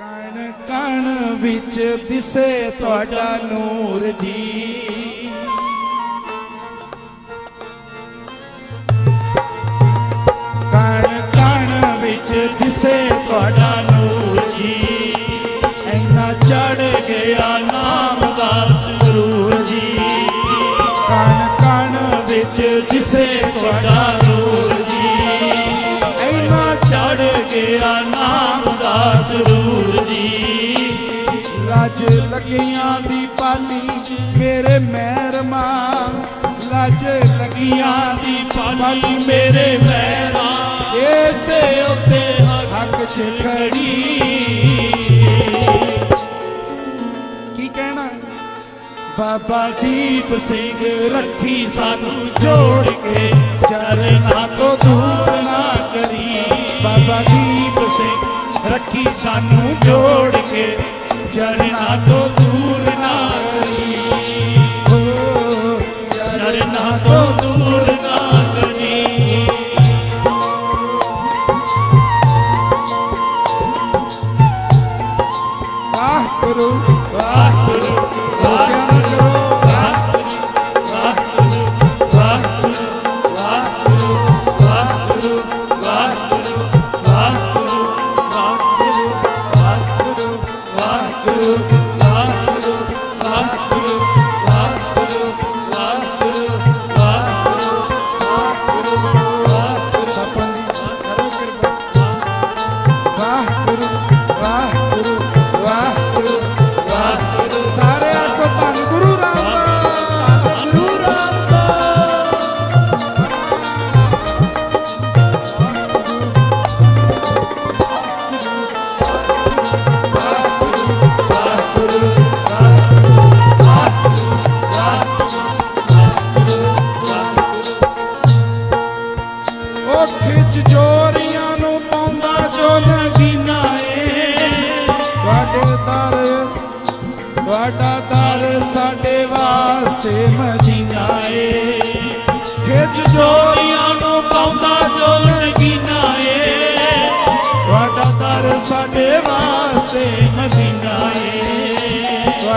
ਕਣ ਕਣ ਵਿੱਚ ਦਿਸੇ ਤੁਹਾਡਾ ਨੂਰ ਜੀ। ਕਣ ਕਣ ਵਿੱਚ ਦਿਸੇ ਤੁਹਾਡਾ ਨੂਰ ਜੀ। ਐਨਾ ਚੜ ਗਿਆ ਨਾਮ ਦਾ ਸਰੂਰ ਜੀ। ਕਣ ਕਣ ਵਿੱਚ ਦਿਸੇ ਤੁਹਾਡਾ ਸਰੂਰ ਜੀ। ਲੱਜ ਲੱਗੀਆਂ ਦੀ ਪਾਲੀ ਮੇਰੇ ਮਹਿਰਮਾ। ਲੱਜ ਲੱਗੀਆਂ ਦੀ ਪਾਲੀ ਮੇਰੇ ਮਹਿਰਮਾ। ਇਹ ਤੇ ਉੱਤੇ ਹੱਕ ਚ ਖੜੀ। ਕੀ ਕਹਿਣਾ? ਬਾਬਾ ਦੀਪ ਸਿੰਘ ਰੱਖੀ ਸਾਨੂੰ ਜੋੜ ਕੇ।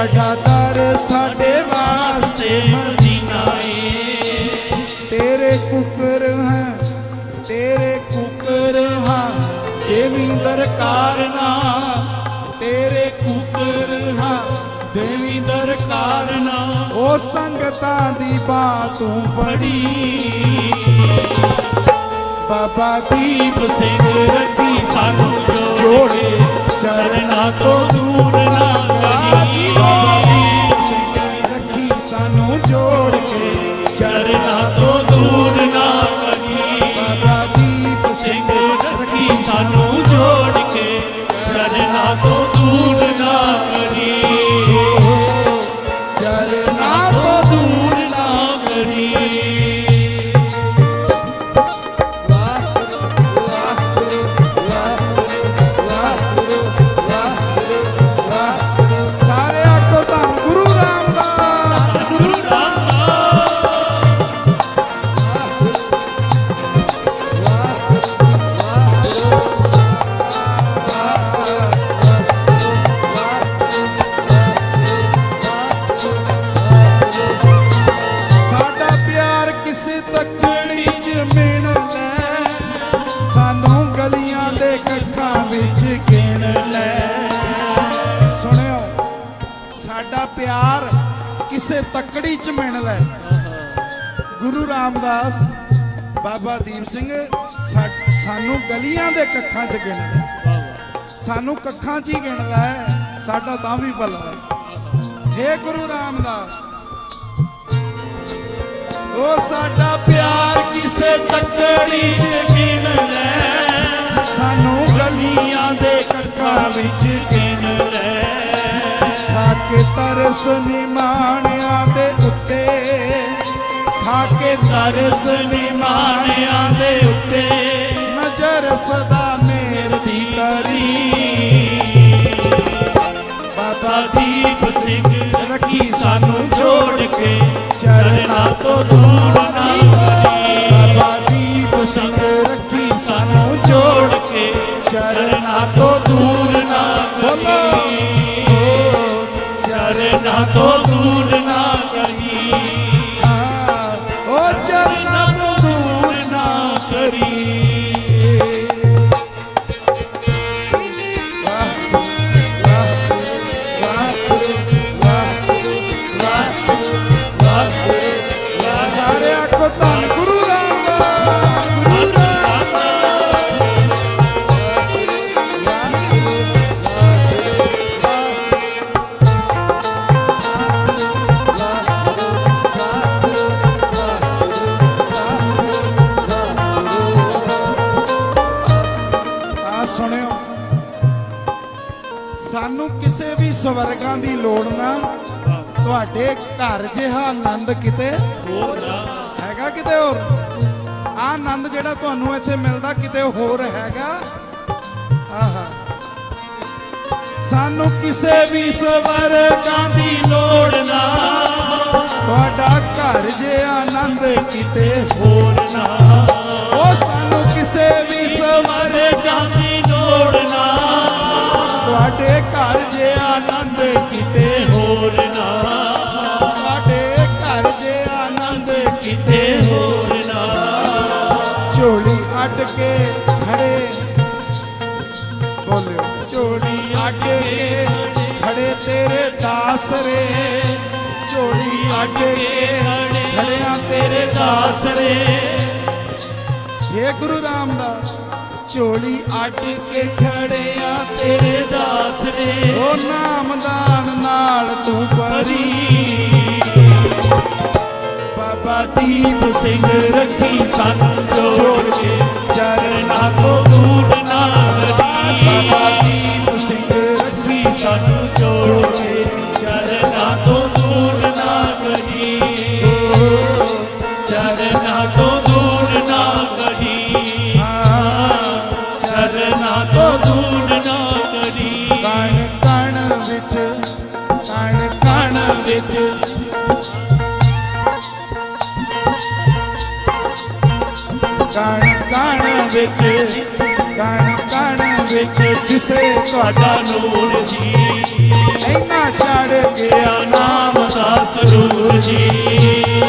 ਤੁਹਾਡਾ ਦਰ ਸਾਡੇ ਵਾਸਤੇ ਮਦੀਨਾ ਏ ਤੇਰੇ ਕੁਕਰ ਹਾਂ ਤੇਰੇ ਕੁਕਰ ਹਾਂ ਦੇਵੀ ਦਰਕਾਰ ਨਾ ਤੇਰੇ ਕੁਕਰ ਹਾਂ ਦੇਵੀ ਦਰਕਾਰ ਨਾ। ਉਹ ਸੰਗਤਾਂ ਦੀ ਬਾਤ ਤੂੰ ਫੜੀ। ਬਾਬਾ ਦੀਪ ਸਿੰਘ ਰੱਖੀ ਸਾਨੂੰ ਜੋੜ ਕਿਸੇ ਚ ਮਿਣ ਲੈ। ਸਾਨੂੰ ਗਲੀਆਂ ਦੇ ਕੱਖਾਂ ਵਿੱਚ ਗਿਣ ਲੈ। ਸੁਣਿਓ, ਸਾਡਾ ਪਿਆਰ ਕਿਸੇ ਤੱਕੜੀ ਚ ਮਿਣ ਲੈ। ਗੁਰੂ ਰਾਮਦਾਸ, ਬਾਬਾ ਦੀਪ ਸਿੰਘ ਸਾਨੂੰ ਗਲੀਆਂ ਦੇ ਕੱਖਾਂ ਚ ਗਿਣ ਲੈ। ਸਾਨੂੰ ਕੱਖਾਂ ਚ ਹੀ ਗਿਣ ਲੈ, ਸਾਡਾ ਤਾਂ ਵੀ ਭਲਾ ਹੈ। ਹੇ ਗੁਰੂ ਰਾਮਦਾਸ ਉਹ ਸਾਡਾ ਪਿਆਰ ਕਿਸੇ ਤੱਕੜੀ ਚ ਗਿਣ ਲੈ। ਸਾਨੂੰ ਗਲੀਆਂ ਦੇ ਕੱਖਾਂ ਵਿੱਚ ਗਿਣ ਲੈ। ਖਾਕੇ ਤਰਸ ਨਿਮਾਣਿਆਂ ਦੇ ਉੱਤੇ। ਖਾਕੇ ਤਰਸ ਨਿਮਾਣਿਆਂ ਦੇ ਉੱਤੇ। ਨਜ਼ਰ ਸਦਾ ਮੇਰ ਦੀ ਤਰੀ। ਬਾਬਾ ਦੀਪ ਸਿੰਘ todo. ਸਾਨੂੰ ਕਿਸੇ ਵੀ ਸਵਰਗਾਂ ਦੀ ਲੋੜ ਨਾ ਤੁਹਾਡੇ ਘਰ ਜਿਹਾ ਆਨੰਦ ਕਿਤੇ ਹੋਰ ਨਾ। ਕਿਤੇ ਹੋਰ। ਆ ਆਨੰਦ ਜਿਹੜਾ ਤੁਹਾਨੂੰ ਇੱਥੇ ਮਿਲਦਾ ਕਿਤੇ ਹੋਰ ਹੈਗਾ। ਆਹਾ। ਸਾਨੂੰ ਕਿਸੇ ਵੀ ਸਵਰਗਾਂ ਦੀ ਲੋੜ ਨਾ। ਤੁਹਾਡਾ ਘਰ ਜੇ ਆਨੰਦ ਕਿਤੇ ਹੋਰ ਨਾ। ਉਹ ਸਾਨੂੰ ਕਿਸੇ ਵੀ ਸਵਰਗਾਂ ਦੀ ਲੋੜ ਨਾ। ਤੁਹਾਡੇ ਘਰ ਜੇ ਦਾਸ ਝੋਲੀ ਅੱਡ ਕੇ ਖੜਿਆ ਤੇਰੇ ਦਾਸ ਰੇ ਗੁਰੂ ਰਾਮਦਾਸ ਝੋਲੀ ਅੱਡ ਕੇ ਖੜਿਆ ਤੇਰੇ ਦਾਸਰੇ। ਉਹ ਨਾਮਦਾਨ ਨਾਲ ਤੂੰ ਪਰੀ ਬਾਬਾ ਦੀਪ ਸਿੰਘ ਰੱਖੀ ਸਾਨੂੰ ਜੋੜ ਜੋੜ ਕੇ ਕੇ ਚਰਨਾਂ ਤੋਂ ਦੂਰ। ਵਿੱਚ, ਕਣ ਕਣ ਵਿੱਚ ਕਿਸੇ ਤੁਹਾਡਾ ਨੂਰ ਜੀ। ਇੰਨਾ ਚੜ ਗਿਆ ਨਾਮ ਨਾਮ ਦਾ ਸਰੂਰ ਜੀ।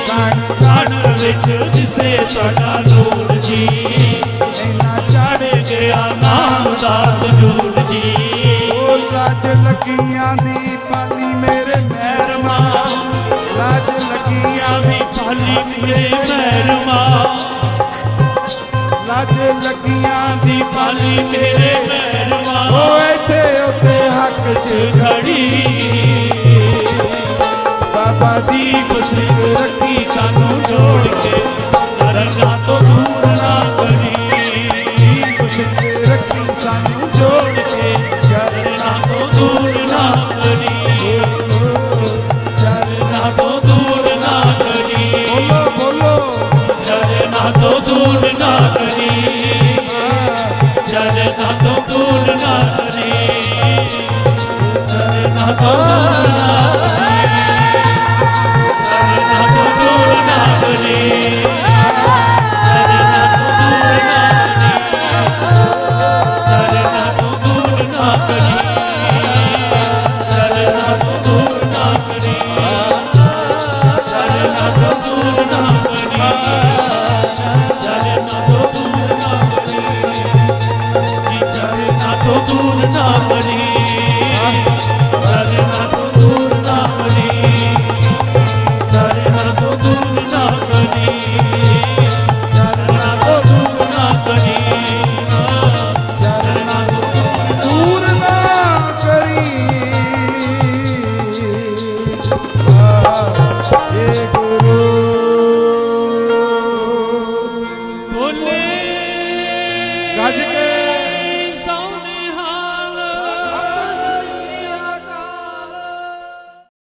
ਕਣ ਕਣ ਵਿੱਚ ਕਿਸੇ ਤੁਹਾਡਾ ਨੂਰ ਜੀ। ਇੰਨਾ ਚੜ ਗਿਆ ਨਾਮ ਦਾ ਸਰੂਰ ਜੀ। ਉਹ ਲੱਜ ਲੱਗੀਆਂ ਦੀ ਪਾਲੀ ਮੇਰੇ ਮਹਿਰਮਾ। ਲੱਜ ਲੱਗੀਆਂ ਵੀ ਪਾਲੀ ਮੇਰੇ ਮਹਿਰਮਾ। ਲੱਜ ਲੱਗੀਆਂ ਦੀ ਪਾਲੀ ਮੇਰੇ ਮਹਿਰਮਾ ਉਹ ਇੱਥੇ ਉੱਤੇ ਹੱਕ 'ਚ ਖੜੀ। ਬਾਬਾ ਦੀਪ ਸਿੰਘ ਰੱਖੀ ਸਾਨੂੰ ਜੋੜ तो दूर ना भरी